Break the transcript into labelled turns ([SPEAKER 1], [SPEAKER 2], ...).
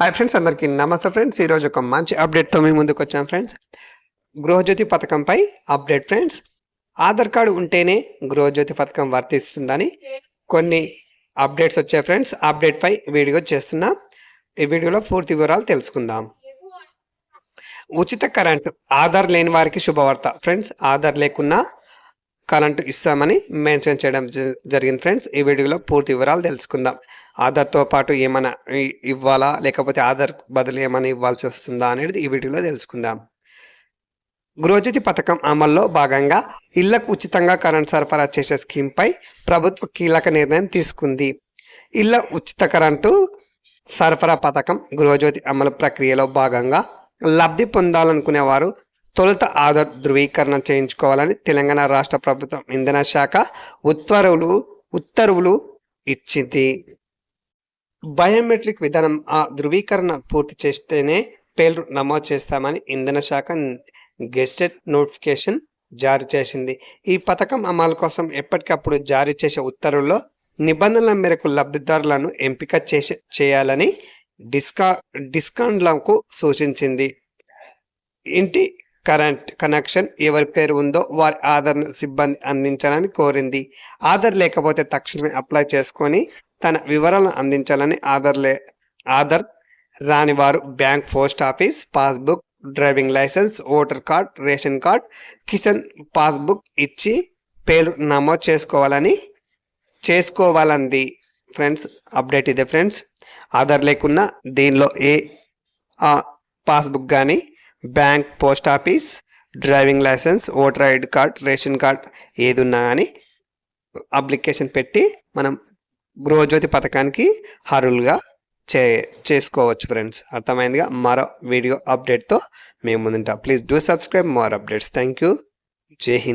[SPEAKER 1] Hi friends అందరికీ నమస్తే friends ఈరోజు ఒక మంచి అప్డేట్తో మేము ముందుకు వచ్చాం ఫ్రెండ్స్ గృహజ్యోతి పథకంపై అప్డేట్ ఫ్రెండ్స్ ఆధార్ కార్డు ఉంటేనే గృహజ్యోతి పథకం వర్తిస్తుందని కొన్ని అప్డేట్స్ వచ్చాయి ఫ్రెండ్స్ అప్డేట్పై వీడియో చేస్తున్నా. ఈ వీడియోలో పూర్తి వివరాలు తెలుసుకుందాం. ఉచిత కరెంటు ఆధార్ లేని వారికి శుభవార్త. ఫ్రెండ్స్ ఆధార్ లేకున్నా కరెంటు ఇస్తామని మెన్షన్ చేయడం జ- జరిగింది ఫ్రెండ్స్. ఈ వీడియోలో పూర్తి వివరాలు తెలుసుకుందాం. ఆధార్తో పాటు ఏమైనా ఇవ్వాలా లేకపోతే ఆధార్ బదులు ఏమైనా ఇవ్వాల్సి వస్తుందా అనేది ఈ వీడియోలో తెలుసుకుందాం. గృహజ్యోతి పథకం అమల్లో భాగంగా ఇళ్ళకు ఉచితంగా కరెంట్ సరఫరా చేసే స్కీమ్పై ప్రభుత్వ కీలక నిర్ణయం తీసుకుంది. ఇళ్ళ ఉచిత కరెంటు సరఫరా పథకం గృహజ్యోతి అమలు ప్రక్రియలో భాగంగా లబ్ధి పొందాలనుకునే వారు తొలుత ఆధార్ ధృవీకరణ చేయించుకోవాలని తెలంగాణ రాష్ట్ర ప్రభుత్వం ఇంధన శాఖ ఉత్తర్వులు ఉత్తర్వులు ఇచ్చింది. బయోమెట్రిక్ విధానం ఆ ధృవీకరణ పూర్తి చేస్తేనే పేర్లు నమోదు చేస్తామని ఇంధన శాఖ గెస్టెడ్ నోటిఫికేషన్ జారీ చేసింది. ఈ పథకం అమలు కోసం ఎప్పటికప్పుడు జారీ చేసే ఉత్తర్వుల్లో నిబంధనల మేరకు లబ్ధిదారులను ఎంపిక చేసే చేయాలని డిస్కా డిస్కౌంట్లకు సూచించింది. ఇంటి కరెంట్ కనెక్షన్ ఎవరి పేరు ఉందో వారి ఆధార్ను సిబ్బంది అందించాలని కోరింది. ఆధార్ లేకపోతే తక్షణమే అప్లై చేసుకొని తన వివరాలను అందించాలని ఆధార్ లే ఆధార్ రాని వారు bank post office passbook driving licence voter card ration card Kisan passbook ఇచ్చి పేరు నమోదు చేసుకోవాలని చేసుకోవాలంది. ఫ్రెండ్స్ అప్డేట్ ఇదే ఫ్రెండ్స్. ఆధార్ లేకున్నా దీనిలో ఏ పాస్బుక్ కానీ bank post office driving licence voter ID card ration card ఏది ఉన్నా కానీ అప్లికేషన్ పెట్టి మనం గృహజ్యోతి పథకానికి అర్హులుగా చే చేసుకోవచ్చు ఫ్రెండ్స్. అర్థమైందిగా? మరో వీడియో అప్డేట్తో మేము ముందుంటాం. Please do subscribe more updates. Thank you. జై హింద్.